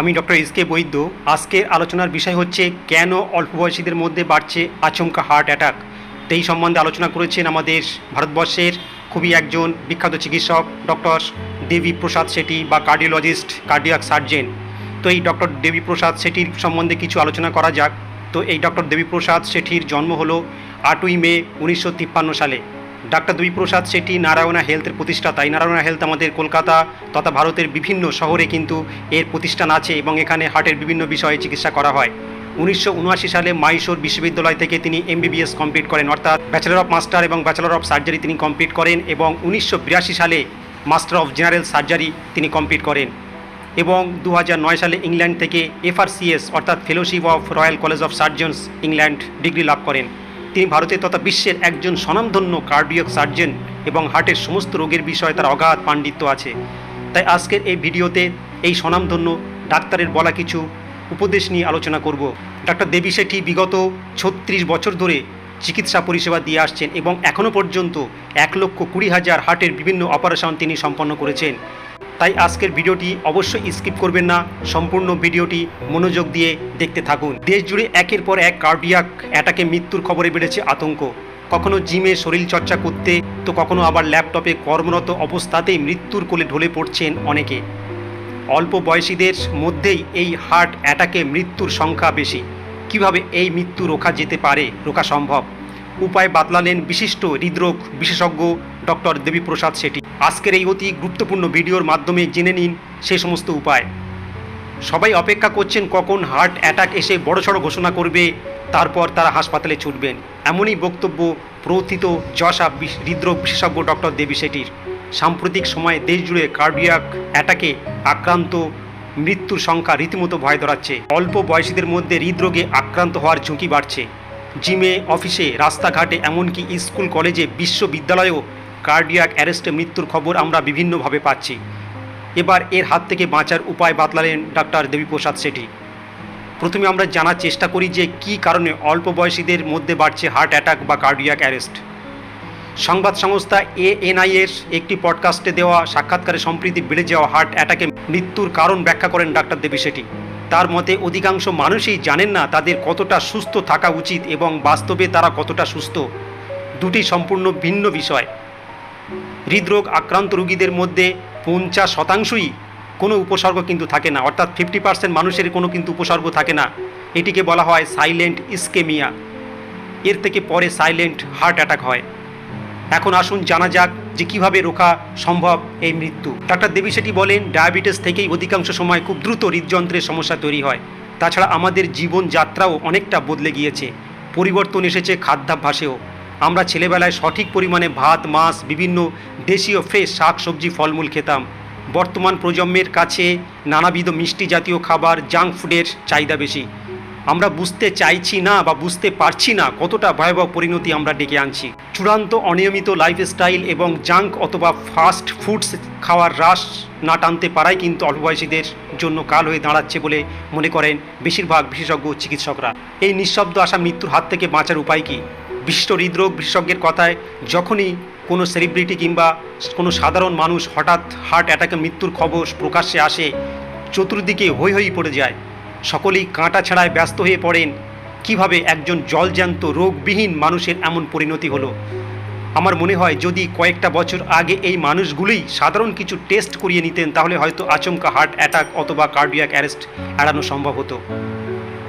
আমি doctor S K বৈদ্য। আজকের আলোচনার বিষয় হচ্ছে, কেন অল্প বয়সীদের মধ্যে বাড়ছে আচমকা হার্ট অ্যাটাক? এই সম্বন্ধে আলোচনা করেছেন আমাদের ভারতবর্ষের খুবই একজন বিখ্যাত চিকিৎসক, ডক্টর দেবী প্রসাদ সেটি বা কার্ডিওলজিস্ট, কার্ডিয়াক সার্জেন। তো এই ডক্টর দেবী প্রসাদ সেটির সম্বন্ধে কিছু আলোচনা করা যাক। তো এই ডক্টর দেবীপ্রসাদ সেঠির জন্ম হলো আটই মে উনিশশো তিপ্পান্ন সালে। ডাক্তার দেবীপ্রসাদ সেটি নারায়ণা হেলথের প্রতিষ্ঠাতা এই নারায়ণা হেলথ আমাদের কলকাতা তথা ভারতের বিভিন্ন শহরে কিন্তু এর প্রতিষ্ঠান আছে এবং এখানে হার্টের বিভিন্ন বিষয়ে চিকিৎসা করা হয়। উনিশশো উনআশি সালে মাইশোর বিশ্ববিদ্যালয় থেকে তিনি এমবিবিএস কমপ্লিট করেন। অর্থাৎ ব্যাচেলর অফ মাস্টার এবং ব্যাচেলর অফ সার্জারি তিনি কমপ্লিট করেন এবং উনিশশো বিরাশি সালে মাস্টার অফ জেনারেল সার্জারি তিনি কমপ্লিট করেন। এবং দু সালে ইংল্যান্ড থেকে এফআরসিএস অর্থাৎ fellowship of royal college of surgeons England degree লাভ করেন। তিনি ভারতের তথা বিশ্বের একজন স্বনামধন্য কার্ডিয়াক সার্জন এবং হার্টের সমস্ত রোগের বিষয়ে তার অগাধ পাণ্ডিত্য আছে। তাই আজকের এই ভিডিওতে এই স্বনামধন্য ডাক্তারের বলা কিছু উপদেশ নিয়ে আলোচনা করব। ডাক্তার দেবী শেঠি বিগত ছত্রিশ বছর ধরে চিকিৎসা পরিষেবা দিয়ে আসছেন এবং এখনও পর্যন্ত এক লক্ষ কুড়ি হাজার হার্টের বিভিন্ন অপারেশন তিনি সম্পন্ন করেছেন। তাই আজকের ভিডিওটি অবশ্যই স্কিপ করবেন না। সম্পূর্ণ ভিডিওটি মনোযোগ দিয়ে দেখতে থাকুন। দেশ জুড়ে একের পর এক কার্ডিয়াক অ্যাটাকে মৃত্যুর খবরে বেড়েছে আতঙ্ক। কখনো জিমে শরীর চর্চা করতে, তো কখনো আবার ল্যাপটপে কর্মরত অবস্থাতেই মৃত্যুর কোলে ঢলে পড়ছেন অনেকে। অল্প বয়সীদের মধ্যেই এই হার্ট অ্যাটাকে মৃত্যুর সংখ্যা বেশি। কীভাবে এই মৃত্যু রোখা যেতে পারে, রোখা সম্ভব? উপায় বাতলালেন বিশিষ্ট হৃদরোগ বিশেষজ্ঞ ডক্টর দেবীপ্রসাদ সেটি আজকের এই অতি গুরুত্বপূর্ণ ভিডিওর মাধ্যমে জেনে নিন সে সমস্ত উপায়। সবাই অপেক্ষা করছেন কখন হার্ট অ্যাটাক এসে বড়সড় ঘোষণা করবে, তারপর তারা হাসপাতালে ছুটবেন। এমনই বক্তব্য প্রথিত যশা হৃদরোগ বিশেষজ্ঞ ডক্টর দেবী শেঠির। সাম্প্রতিক সময়ে দেশজুড়ে কার্ডিয়াক অ্যাটাকে আক্রান্ত মৃত্যুর সংখ্যা রীতিমতো ভয় ধরাচ্ছে। অল্প বয়সীদের মধ্যে হৃদরোগে আক্রান্ত হওয়ার ঝুঁকি বাড়ছে। জিমে, অফিসে, রাস্তাঘাটে, এমনকি স্কুল, কলেজে, বিশ্ববিদ্যালয়েও কার্ডিয়াক অ্যারেস্টে মৃত্যুর খবর আমরা বিভিন্নভাবে পাচ্ছি। এবার এর হাত থেকে বাঁচার উপায় বাতলালেন ডাক্তার দেবীপ্রসাদ সেঠি প্রথমে আমরা জানার চেষ্টা করি যে কী কারণে অল্প বয়সীদের মধ্যে বাড়ছে হার্ট অ্যাটাক বা কার্ডিয়াক অ্যারেস্ট। সংবাদ সংস্থা এএনআই এর একটি পডকাস্টে দেওয়া সাক্ষাৎকারে সম্প্রীতি বেড়ে যাওয়া হার্ট অ্যাটাকে মৃত্যুর কারণ ব্যাখ্যা করেন ডাক্তার দেবী সেটি তার মতে অধিকাংশ মানুষই জানেন না তাদের কতটা সুস্থ থাকা উচিত এবং বাস্তবে তারা কতটা সুস্থ। দুটি সম্পূর্ণ ভিন্ন বিষয়। হৃদরোগ আক্রান্ত রোগীদের মধ্যে পঞ্চাশ শতাংশই কোনো উপসর্গ কিন্তু থাকে না, অর্থাৎ ফিফটি পার্সেন্ট মানুষের কোনো কিন্তু উপসর্গ থাকে না। এটিকে বলা হয় সাইলেন্ট ইস্কেমিয়া এর থেকে পরে সাইলেন্ট হার্ট অ্যাটাক হয়। এখন আসুন জানা যাক যে কীভাবে রোখা সম্ভব এই মৃত্যু। ডাক্তার দেবী সেটি বলেন, ডায়াবেটিস থেকেই অধিকাংশ সময় খুব দ্রুত হৃদযন্ত্রের সমস্যা তৈরি হয়। তাছাড়া আমাদের জীবনযাত্রাও অনেকটা বদলে গিয়েছে। পরিবর্তন এসেছে খাদ্যাভ্যাসেও। আমরা ছেলেবেলায় সঠিক পরিমাণে ভাত, মাছ, বিভিন্ন দেশীয় ফ্রেশ শাক, সবজি, ফলমূল খেতাম। বর্তমান প্রজন্মের কাছে নানাবিধ মিষ্টি জাতীয় খাবার, জাঙ্ক ফুডের চাহিদা বেশি। আমরা বুঝতে চাইছি না বা বুঝতে পারছি না কতটা ভয়াবহ পরিণতি আমরা ডেকে আনছি। চূড়ান্ত অনিয়মিত লাইফস্টাইল এবং জাঙ্ক অথবা ফাস্ট ফুডস খাওয়ার হ্রাস না টানতে পারাই কিন্তু অল্পবয়সীদের জন্য কাল হয়ে দাঁড়াচ্ছে বলে মনে করেন বেশিরভাগ বিশেষজ্ঞ চিকিৎসকরা। এই নিঃশব্দ আসা মৃত্যুর হাত থেকে বাঁচার উপায় কী? বিশিষ্ট হৃদরোগ বিশেষজ্ঞের কথায়, যখনই কোনো সেলিব্রিটি কিংবা কোনো সাধারণ মানুষ হঠাৎ হার্ট অ্যাটাকে মৃত্যুর খবর প্রকাশ্যে আসে, চতুর্দিকে হৈ হৈ পড়ে যায়। সকলেই কাঁটা ছাড়ায় ব্যস্ত হয়ে পড়েন। কীভাবে একজন জলজ্যান্ত, রোগবিহীন মানুষের এমন পরিণতি হলো? আমার মনে হয় যদি কয়েকটা বছর আগে এই মানুষগুলোই সাধারণ কিছু টেস্ট করিয়ে নিতেন, তাহলে হয়তো আচমকা হার্ট অ্যাটাক অথবা কার্ডিয়াক অ্যারেস্ট এড়ানো সম্ভব হতো।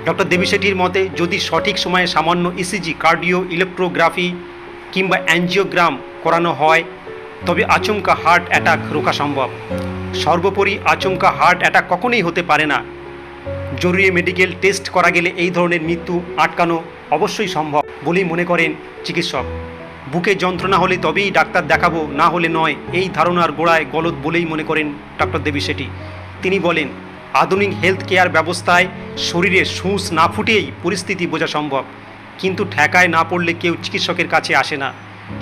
ডক্টর দেবী শেঠির মতে, যদি সঠিক সময়ে সামান্য ইসিজি কার্ডিও, ইলেকট্রোগ্রাফি কিংবা অ্যাঞ্জিওগ্রাম করানো হয়, তবে আচমকা হার্ট অ্যাটাক রোকা সম্ভব। সর্বোপরি আচমকা হার্ট অ্যাটাক কখনোই হতে পারে না। জরুরি মেডিকেল টেস্ট করা গেলে এই ধরনের মৃত্যু আটকানো অবশ্যই সম্ভব বলেই মনে করেন চিকিৎসক। বুকে যন্ত্রণা হলে তবেই ডাক্তার দেখাবো, না হলে নয়, এই ধারণার গোড়ায় গলদ বলেই মনে করেন ডক্টর দেবী সেটি তিনি বলেন, আধুনিক হেলথ কেয়ার ব্যবস্থায় শরীরে সূঁচ না ফুটেই পরিস্থিতি বোঝা সম্ভব, কিন্তু ঠেকায় না পড়লে কেউ চিকিৎসকের কাছে আসে না।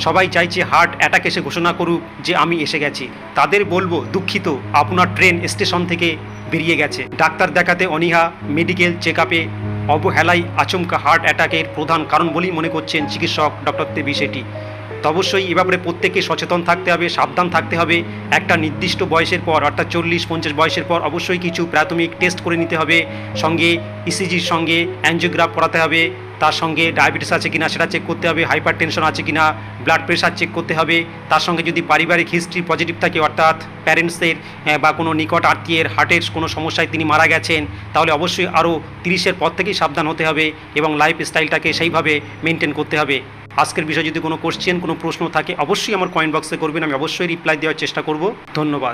সবাই চাইছে হার্ট অ্যাটাক এসে ঘোষণা করুক যে আমি এসে গেছি। তাদের বলব, দুঃখিত, আপনার ট্রেন স্টেশন থেকে বেরিয়ে গেছে। ডাক্তার দেখাতে অনীহা, মেডিকেল চেক আপে অবহেলাই, আচমকা হার্ট অ্যাটাকের প্রধান কারণ বলেই মনে করছেন চিকিৎসক ডক্টর দেবী সেটি তো অবশ্যই এ ব্যাপারে প্রত্যেকে সচেতন থাকতে হবে, সাবধান থাকতে হবে। একটা নির্দিষ্ট বয়সের পর, অর্থাৎ চল্লিশ, পঞ্চাশ বয়সের পর অবশ্যই কিছু প্রাথমিক টেস্ট করে নিতে হবে। সঙ্গে ইসিজির সঙ্গে অ্যানজিওগ্রাফ করাতে হবে। তার সঙ্গে ডায়াবেটিস আছে কিনা সেটা চেক করতে হবে হাইপার টেনশন আছে কিনা ব্লাড প্রেশার চেক করতে হবে। তার সঙ্গে যদি পারিবারিক হিস্ট্রি পজিটিভ থাকে, অর্থাৎ প্যারেন্টসের বা কোনো নিকট আত্মীয়ের হার্টের কোনো সমস্যায় তিনি মারা গেছেন, তাহলে অবশ্যই আরও তিরিশের পর থেকেই সাবধান হতে হবে এবং লাইফ স্টাইলটাকে সেইভাবে মেনটেন করতে হবে। আজকের বিষয়ে যদি কোনো কোশ্চেন কোনো প্রশ্ন থাকে, অবশ্যই আমার কয়েন বক্সে করবেন, আমি অবশ্যই রিপ্লাই দেওয়ার চেষ্টা করব। ধন্যবাদ।